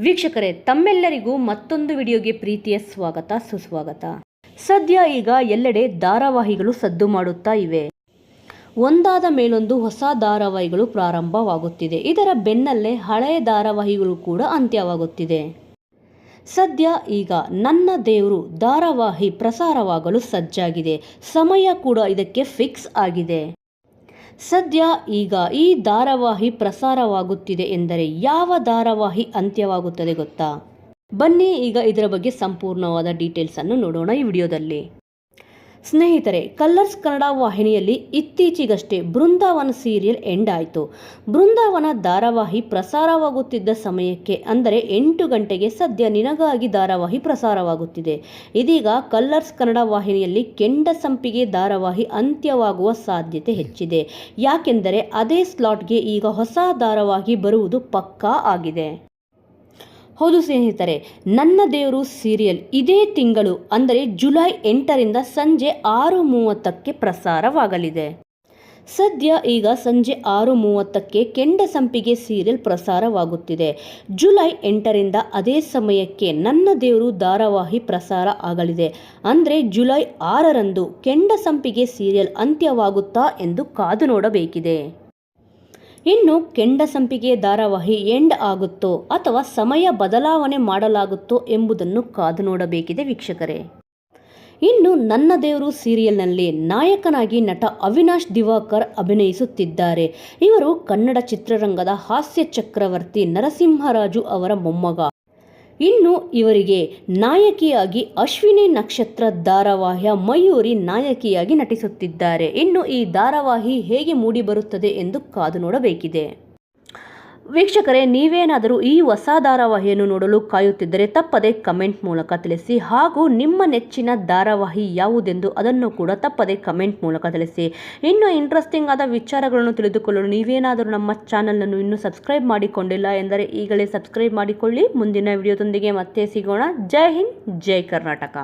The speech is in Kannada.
ವೀಕ್ಷಕರೇ, ತಮ್ಮೆಲ್ಲರಿಗೂ ಮತ್ತೊಂದು ವಿಡಿಯೋಗೆ ಪ್ರೀತಿಯ ಸ್ವಾಗತ, ಸುಸ್ವಾಗತ. ಸದ್ಯ ಈಗ ಎಲ್ಲೆಡೆ ಧಾರಾವಾಹಿಗಳು ಸದ್ದು ಮಾಡುತ್ತಾ ಇವೆ. ಒಂದಾದ ಮೇಲೊಂದು ಹೊಸ ಧಾರಾವಾಹಿಗಳು ಪ್ರಾರಂಭವಾಗುತ್ತಿದೆ. ಇದರ ಬೆನ್ನಲ್ಲೇ ಹಳೆಯ ಧಾರಾವಾಹಿಗಳು ಕೂಡ ಅಂತ್ಯವಾಗುತ್ತಿದೆ. ಸದ್ಯ ಈಗ ನನ್ನ ದೇವರು ಧಾರಾವಾಹಿ ಪ್ರಸಾರವಾಗಲು ಸಜ್ಜಾಗಿದೆ. ಸಮಯ ಕೂಡ ಇದಕ್ಕೆ ಫಿಕ್ಸ್ ಆಗಿದೆ. ಸದ್ಯ ಈಗ ಈ ಧಾರಾವಾಹಿ ಪ್ರಸಾರವಾಗುತ್ತಿದೆ ಎಂದರೆ ಯಾವ ಧಾರಾವಾಹಿ ಅಂತ್ಯವಾಗುತ್ತದೆ ಗೊತ್ತಾ? ಬನ್ನಿ ಈಗ ಇದರ ಬಗ್ಗೆ ಸಂಪೂರ್ಣವಾದ ಡೀಟೇಲ್ಸನ್ನು ನೋಡೋಣ ಈ ವಿಡಿಯೋದಲ್ಲಿ. ಸ್ನೇಹಿತರೆ, ಕಲ್ಲರ್ಸ್ ಕನ್ನಡ ವಾಹಿನಿಯಲ್ಲಿ ಇತ್ತೀಚೆಗಷ್ಟೇ ಬೃಂದಾವನ ಸೀರಿಯಲ್ ಎಂಡ್ ಆಯಿತು. ಬೃಂದಾವನ ಧಾರಾವಾಹಿ ಪ್ರಸಾರವಾಗುತ್ತಿದ್ದ ಸಮಯಕ್ಕೆ ಅಂದರೆ ಎಂಟು ಗಂಟೆಗೆ ಸದ್ಯ ನಿನಗಾಗಿ ಧಾರಾವಾಹಿ ಪ್ರಸಾರವಾಗುತ್ತಿದೆ. ಇದೀಗ ಕಲ್ಲರ್ಸ್ ಕನ್ನಡ ವಾಹಿನಿಯಲ್ಲಿ ಕೆಂಡ ಸಂಪಿಗೆ ಧಾರಾವಾಹಿ ಅಂತ್ಯವಾಗುವ ಸಾಧ್ಯತೆ ಹೆಚ್ಚಿದೆ. ಯಾಕೆಂದರೆ ಅದೇ ಸ್ಲಾಟ್ಗೆ ಈಗ ಹೊಸ ಧಾರಾವಾಹಿ ಬರುವುದು ಪಕ್ಕಾ ಆಗಿದೆ. ಹೌದು ಸ್ನೇಹಿತರೆ, ನನ್ನ ದೇವರು ಸೀರಿಯಲ್ ಇದೇ ತಿಂಗಳು, ಅಂದರೆ ಜುಲೈ ಎಂಟರಿಂದ ಸಂಜೆ ಆರು ಮೂವತ್ತಕ್ಕೆ ಪ್ರಸಾರವಾಗಲಿದೆ. ಸದ್ಯ ಈಗ ಸಂಜೆ ಆರು ಮೂವತ್ತಕ್ಕೆ ಕೆಂಡ ಸಂಪಿಗೆ ಸೀರಿಯಲ್ ಪ್ರಸಾರವಾಗುತ್ತಿದೆ. ಜುಲೈ ಎಂಟರಿಂದ ಅದೇ ಸಮಯಕ್ಕೆ ನನ್ನ ದೇವರು ಧಾರಾವಾಹಿ ಪ್ರಸಾರ ಆಗಲಿದೆ. ಅಂದರೆ ಜುಲೈ ಆರರಂದು ಕೆಂಡ ಸಂಪಿಗೆ ಸೀರಿಯಲ್ ಅಂತ್ಯವಾಗುತ್ತಾ ಎಂದು ಕಾದು ನೋಡಬೇಕಿದೆ. ಇನ್ನು ಕೆಂಡ ಸಂಪಿಗೆ ಧಾರಾವಾಹಿ ಎಂಡ್ ಆಗುತ್ತೋ ಅಥವಾ ಸಮಯ ಬದಲಾವಣೆ ಮಾಡಲಾಗುತ್ತೋ ಎಂಬುದನ್ನು ಕಾದು ನೋಡಬೇಕಿದೆ ವೀಕ್ಷಕರೇ. ಇನ್ನು ನನ್ನ ದೇವರು ಸೀರಿಯಲ್ನಲ್ಲಿ ನಾಯಕನಾಗಿ ನಟ ಅವಿನಾಶ್ ದಿವಾಕರ್ ಅಭಿನಯಿಸುತ್ತಿದ್ದಾರೆ. ಇವರು ಕನ್ನಡ ಚಿತ್ರರಂಗದ ಹಾಸ್ಯ ಚಕ್ರವರ್ತಿ ನರಸಿಂಹರಾಜು ಅವರ ಮೊಮ್ಮಗ. ಇನ್ನು ಇವರಿಗೆ ನಾಯಕಿಯಾಗಿ ಅಶ್ವಿನಿ ನಕ್ಷತ್ರ ಧಾರಾವಾಹಿಯ ಮಯೂರಿ ನಾಯಕಿಯಾಗಿ ನಟಿಸುತ್ತಿದ್ದಾರೆ. ಇನ್ನು ಈ ಧಾರಾವಾಹಿ ಹೇಗೆ ಮೂಡಿಬರುತ್ತದೆ ಎಂದು ಕಾದು ನೋಡಬೇಕಿದೆ. ವೀಕ್ಷಕರೇ, ನೀವೇನಾದರೂ ಈ ಹೊಸ ಧಾರಾವಾಹಿಯನ್ನು ನೋಡಲು ಕಾಯುತ್ತಿದ್ದರೆ ತಪ್ಪದೆ ಕಮೆಂಟ್ ಮೂಲಕ ತಿಳಿಸಿ ಹಾಗೂ ನಿಮ್ಮ ನೆಚ್ಚಿನ ಧಾರಾವಾಹಿ ಯಾವುದೆಂದು ಅದನ್ನು ಕೂಡ ತಪ್ಪದೆ ಕಮೆಂಟ್ ಮೂಲಕ ತಿಳಿಸಿ. ಇನ್ನು ಇಂಟ್ರೆಸ್ಟಿಂಗ್ ಆದ ವಿಚಾರಗಳನ್ನು ತಿಳಿದುಕೊಳ್ಳಲು ನೀವೇನಾದರೂ ನಮ್ಮ ಚಾನಲನ್ನು ಇನ್ನೂ ಸಬ್ಸ್ಕ್ರೈಬ್ ಮಾಡಿಕೊಂಡಿಲ್ಲ ಎಂದರೆ ಈಗಲೇ ಸಬ್ಸ್ಕ್ರೈಬ್ ಮಾಡಿಕೊಳ್ಳಿ. ಮುಂದಿನ ವಿಡಿಯೋದೊಂದಿಗೆ ಮತ್ತೆ ಸಿಗೋಣ. ಜೈ ಹಿಂದ್, ಜೈ ಕರ್ನಾಟಕ.